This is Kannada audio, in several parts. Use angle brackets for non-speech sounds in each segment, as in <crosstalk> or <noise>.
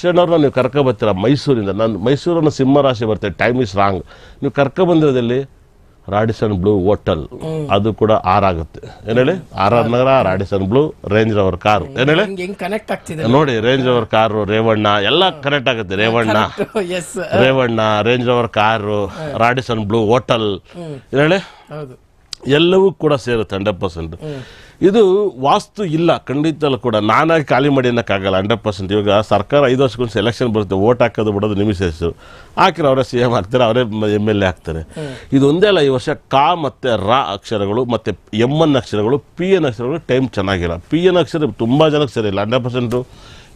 ಶರಣವ್ರನ್ನ ನೀವು ಕರ್ಕೊ ಬರ್ತೀರ? ಮೈಸೂರಿಂದ. ನಾನು ಮೈಸೂರನ್ನು ಸಿಂಹ ರಾಶಿ ಬರ್ತೇವೆ ಟೈಮ್ ಇಸ್ ರಾಂಗ್ ನೀವು ಕರ್ಕೊ ಬಂದಿರೋದಲ್ಲಿ? Radisson blue hotel. ಅದು ಕೂಡ ಆರ್ ಆಗುತ್ತೆ ಏನ್ ಹೇಳಿ? R R Nagar Radisson Blue Range Rover car. ಏನ್ ಹೇಳಿ? ಕನೆಕ್ಟ್ ಆಗ್ತಿದೆ ನೋಡಿ. ರೇಂಜ್ ರವರ್ ಕಾರು ರೇವಣ್ಣ ಎಲ್ಲ ಕನೆಕ್ಟ್ ಆಗುತ್ತೆ. Revanna <laughs> Revanna Range Rover car Radisson Blue hotel. ಏನ್ ಹೇಳಿ? ಹೌದು. ಎಲ್ಲವೂ ಕೂಡ ಸೇರುತ್ತೆ, ಹಂಡ್ರೆಡ್ ಪರ್ಸೆಂಟ್. ಇದು ವಾಸ್ತು ಇಲ್ಲ ಖಂಡಿತ ಕೂಡ. ನಾನಾಗಿ ಖಾಲಿ ಮಾಡಿ ಅನ್ನೋಕ್ಕಾಗಲ್ಲ ಹಂಡ್ರೆಡ್ ಪರ್ಸೆಂಟ್. ಇವಾಗ ಸರ್ಕಾರ ಐದು ವರ್ಷಕ್ಕೊಂದು ಸೆಲೆಕ್ಷನ್ ಬರುತ್ತೆ ಓಟ್ ಹಾಕೋದು ಬಿಡೋದು ನಿಮಿಷ ಹೆಸರು ಹಾಕಿರೋ ಅವರೇ ಸಿ ಎಂ ಆಗ್ತಾರೆ, ಅವರೇ ಎಂ ಎಲ್ ಎ ಆಗ್ತಾರೆ. ಇದೊಂದೇ ಅಲ್ಲ, ಈ ವರ್ಷ ಕಾ ಮತ್ತು ರಾ ಅಕ್ಷರಗಳು, ಮತ್ತು ಎಂ ಎನ್ ಅಕ್ಷರಗಳು ಪಿ ಎನ್ ಅಕ್ಷರಗಳು ಟೈಮ್ ಚೆನ್ನಾಗಿಲ್ಲ. ಪಿ ಎನ್ ಅಕ್ಷರ ತುಂಬ ಜನಕ್ಕೆ ಸರಿ ಇಲ್ಲ, ಹಂಡ್ರೆಡ್ ಪರ್ಸೆಂಟು.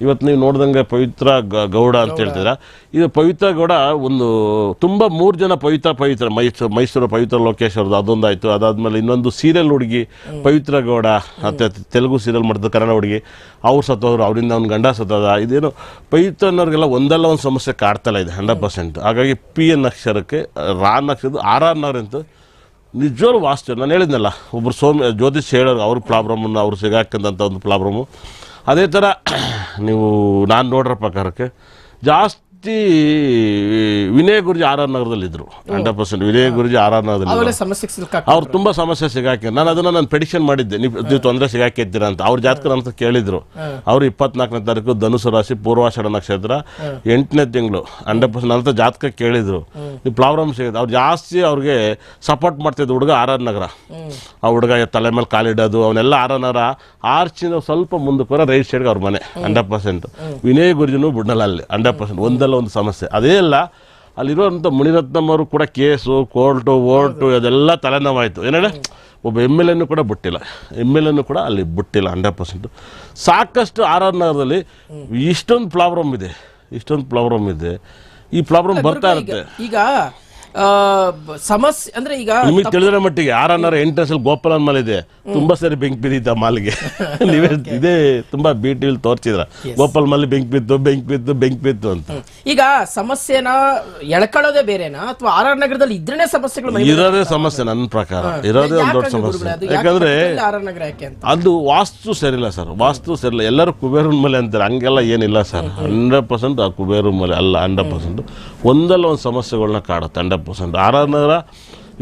ಇವತ್ತು ನೀವು ನೋಡ್ದಂಗೆ ಪವಿತ್ರ ಗೌಡ ಅಂತ ಹೇಳ್ತೀರಾ ಇದು ಪವಿತ್ರ ಗೌಡ ಒಂದು ತುಂಬ ಮೂರು ಜನ ಪವಿತ್ರ ಪವಿತ್ರ ಮೈಸೂರು ಮೈಸೂರು ಪವಿತ್ರ ಲೋಕೇಶ್ ಅವ್ರದ್ದು ಅದೊಂದಾಯಿತು. ಅದಾದಮೇಲೆ ಇನ್ನೊಂದು ಸೀರಿಯಲ್ ಹುಡುಗಿ ಪವಿತ್ರ ಗೌಡ ಮತ್ತು ತೆಲುಗು ಸೀರಿಯಲ್ ಮಾಡಿದ ಕನ್ನಡ ಹುಡುಗಿ. ಅವ್ರು ಸತ್ತೋದ್ರು ಅವರಿಂದ ಅವ್ನ ಗಂಡ ಸತ್ತದ. ಇದೇನು ಪವಿತ್ರ ಅನ್ನೋರಿಗೆಲ್ಲ ಒಂದಲ್ಲ ಒಂದು ಸಮಸ್ಯೆ ಕಾಡ್ತಲ್ಲ ಇದೆ ಹಂಡ್ರೆಡ್ ಪರ್ಸೆಂಟ್ ಹಾಗಾಗಿ ಪಿ ಎನ್ ಅಕ್ಷರಕ್ಕೆ ರಾನ್ ಅಕ್ಷರದ ಆರ್ ಆರ್ ನವರಂತೂ ನಿಜವಾಗ್ಲೂ ವಾಸ್ತವ ನಾನು ಹೇಳಿದ್ನಲ್ಲ ಒಬ್ಬರು ಸೋಮ್ಯ ಜ್ಯೋತಿಷ್ ಹೇಳೋರು ಅವ್ರ ಪ್ರಾಬ್ಲಮನ್ನು ಅವ್ರು ಸಿಗಾಕಂದಂಥ ಒಂದು ಪ್ರಾಬ್ಲಮ್ಮು ಅದೇ ಥರ ನೀವು ನಾನು ನೋಡ್ರ ಪ್ರಕಾರಕ್ಕೆ ಜಾಸ್ತಿ Vinay Guruji R R ನಗರದಲ್ಲಿದ್ದರು hundred percent Vinay Guruji R R ನಗರದಲ್ಲಿ ಸಿಲ್ಕಾಕ್ ಅವ್ರು ತುಂಬಾ ಸಮಸ್ಯೆ ಸಿಗಾಕಿ ನಾನು ಅದನ್ನ ನಾನು ಪೆಡಿಷನ್ ಮಾಡಿದ್ದೆ. ನೀವು ನೀವು ಸಿಗಾಕೆ ಸಿಗಾಕಿದ್ದೀರಾ ಅಂತ. ಅವ್ರ ಜಾತಕ ಅಂತ ಕೇಳಿದ್ರು. ಅವ್ರು ಇಪ್ಪತ್ನಾಲ್ಕನೇ ತಾರೀಕು ಧನುಸು ರಾಶಿ ಪೂರ್ವಾಷಾಢ ನಕ್ಷತ್ರ ಎಂಟನೇ ತಿಂಗಳು. ಹಂಡ್ರೆಡ್ ಪರ್ಸೆಂಟ್ ಅಂತ ಜಾತಕ ಕೇಳಿದ್ರು. ನೀವು ಪ್ರಾಬ್ಲಮ್ ಸಿಗುತ್ತೆ. ಅವ್ರು ಜಾಸ್ತಿ ಅವ್ರಿಗೆ ಸಪೋರ್ಟ್ ಮಾಡ್ತಿದ್ದು ಹುಡುಗ ಆರ್ ಆರ್ ನಗರ. ಆ ಹುಡುಗ ತಲೆ ಮೇಲೆ ಕಾಲಿಡೋದು ಅವನ್ನೆಲ್ಲ ಆರ್ ಆರ್ ನಗರ. ಆರ್ಚಿನ ಸ್ವಲ್ಪ ಮುಂದಕ್ಕೆ ಬರೋ ರೈಟ್ ಸೈಡ್ಗೆ ಅವ್ರ ಮನೆ. Hundred percent. ವಿನಯ್ ಗುರುಜಿನೂ ಬುಡನಲ್ಲ ಅಲ್ಲಿ ಹಂಡ್ರೆಡ್ ಪರ್ಸೆಂಟ್. ಒಂದಲ್ಲ ಒಂದು ಸಮಸ್ಯೆ. ಅದೇ ಅಲ್ಲ ಅಲ್ಲಿರುವಂಥ ಮುನಿರತ್ನಂ ಅವರು ಕೂಡ ಕೇಸು ಕೋರ್ಟು ಓರ್ಟು ಅದೆಲ್ಲ ತಲೆನೋವಾಯಿತು. ಏನೇಳೆ ಒಬ್ಬ ಎಂ ಎಲ್ ಎನ್ನು ಕೂಡ ಬಿಟ್ಟಿಲ್ಲ. ಎಂ ಎಲ್ ಎನ್ನು ಕೂಡ ಅಲ್ಲಿ ಬಿಟ್ಟಿಲ್ಲ ಹಂಡ್ರೆಡ್ ಪರ್ಸೆಂಟು ಸಾಕಷ್ಟು ಆರ್ ಆರ್ ನಗರದಲ್ಲಿ ಇಷ್ಟೊಂದು ಪ್ರಾಬ್ಲಮ್ ಇದೆ. ಇಷ್ಟೊಂದು ಪ್ರಾಬ್ಲಮ್ ಇದೆ. ಈ ಪ್ರಾಬ್ಲಮ್ ಬರ್ತಾ ಇರುತ್ತೆ. ಈಗ ಸಮಸ್ಯೆ ಅಂದ್ರೆ ಈಗ ನಿಮಗೆ ತಿಳಿದ್ರೆ ಮಟ್ಟಿಗೆ ಆರ್ ಆರ್ ಅಲ್ಲಿ ಗೋಪಾಲನ್ ಮಾಲ್ ಇದೆ. ತುಂಬಾ ಸರಿ ಬೆಂಕಿ ಬಿದ್ದಿದ್ದ ಮಾಲ್ಗೆ. <laughs> ನೀವೇ ಇದೇ ತುಂಬಾ ಬಿ ಟಿವಿಲಿ ತೋರಿಸಿದ್ರ ಗೋಪಾಲ್ ಮಾಲ್ ಬೆಂಕಿ ಬಿತ್ತು ಬೆಂಕಿ ಬಿತ್ತು ಬೆಂಕಿ ಬಿತ್ತು ಅಂತ. ಈಗ ಸಮಸ್ಯೆನ ಎಳ್ಕೊಳ್ಳೋದೇ ಬೇರೆನಾ? ಅಥವಾ ಆರ್ ಆರ್ ನಗರದಲ್ಲಿ ಇದ್ರೇನೆ ಸಮಸ್ಯೆಗಳು ಇರೋದೇ ಸಮಸ್ಯೆ ನನ್ನ ಪ್ರಕಾರ. ಇರೋದೇ ಒಂದು ದೊಡ್ಡ ಸಮಸ್ಯೆ. ಯಾಕಂದ್ರೆ ಅದು ವಾಸ್ತು ಸರಿಲ್ಲ ಸರ್. ವಾಸ್ತು ಸರಿಲ್ಲ ಎಲ್ಲರೂ ಕುಬೇರನ ಮೇಲೆ ಅಂತಾರೆ. ಹಂಗೆಲ್ಲ ಏನಿಲ್ಲ ಸರ್. ಹಂಡ್ರೆಡ್ ಪರ್ಸೆಂಟ್ ಆ ಕುಬೇರನ ಮೇಲೆ ಅಲ್ಲ ಹಂಡ್ರೆಡ್ ಪರ್ಸೆಂಟ್. ಒಂದಲ್ಲ ಒಂದು ಸಮಸ್ಯೆಗಳನ್ನ ಕಾಡುತ್ತೆ. Hundred percent R R Nagar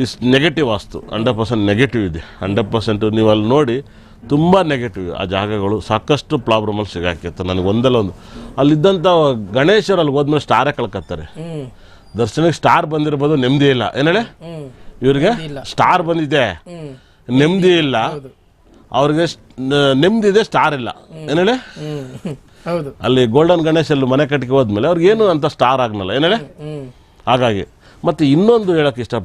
is negative vastu. Hundred percent negative ಇದೆ. ಹಂಡ್ರೆಡ್ ಪರ್ಸೆಂಟ್ ನೀವು ಅಲ್ಲಿ ನೋಡಿ ತುಂಬ ನೆಗೆಟಿವ್ ಆ ಜಾಗಗಳು ಸಾಕಷ್ಟು ಪ್ರಾಬ್ಲಮಲ್ಲಿ ಸಿಗಾಕಿತ್ತು. ನನಗೆ ಒಂದಲ್ಲ ಒಂದು. ಅಲ್ಲಿದ್ದಂಥ ಗಣೇಶರು ಅಲ್ಲಿ ಹೋದ್ಮೇಲೆ ಸ್ಟಾರೇ ಕಳ್ಕತ್ತಾರೆ ದರ್ಶನಕ್ಕೆ ಸ್ಟಾರ್ ಬಂದಿರ್ಬೋದು ನೆಮ್ಮದಿ ಇಲ್ಲ. ಏನೇಳೆ ಇವ್ರಿಗೆ ಸ್ಟಾರ್ ಬಂದಿದೆ. ನೆಮ್ಮದಿ ಇಲ್ಲ. ಅವ್ರಿಗೆ ನೆಮ್ಮದಿ ಇದೆ ಸ್ಟಾರ್ ಇಲ್ಲ. ಏನೇಳೆ ಅಲ್ಲಿ ಗೋಲ್ಡನ್ ಗಣೇಶಲ್ಲಿ ಮನೆ ಕಟ್ಟಿಗೆ ಹೋದ್ಮೇಲೆ ಅವ್ರಿಗೆ ಏನು ಅಂತ ಸ್ಟಾರ್ ಆಗ್ನಲ್ಲ. ಏನೇಳೆ ಹಾಗಾಗಿ ಮತ್ತೆ ಇನ್ನೊಂದು ಹೇಳಕ್ಕೆ ಇಷ್ಟಪಡ್ತೀನಿ.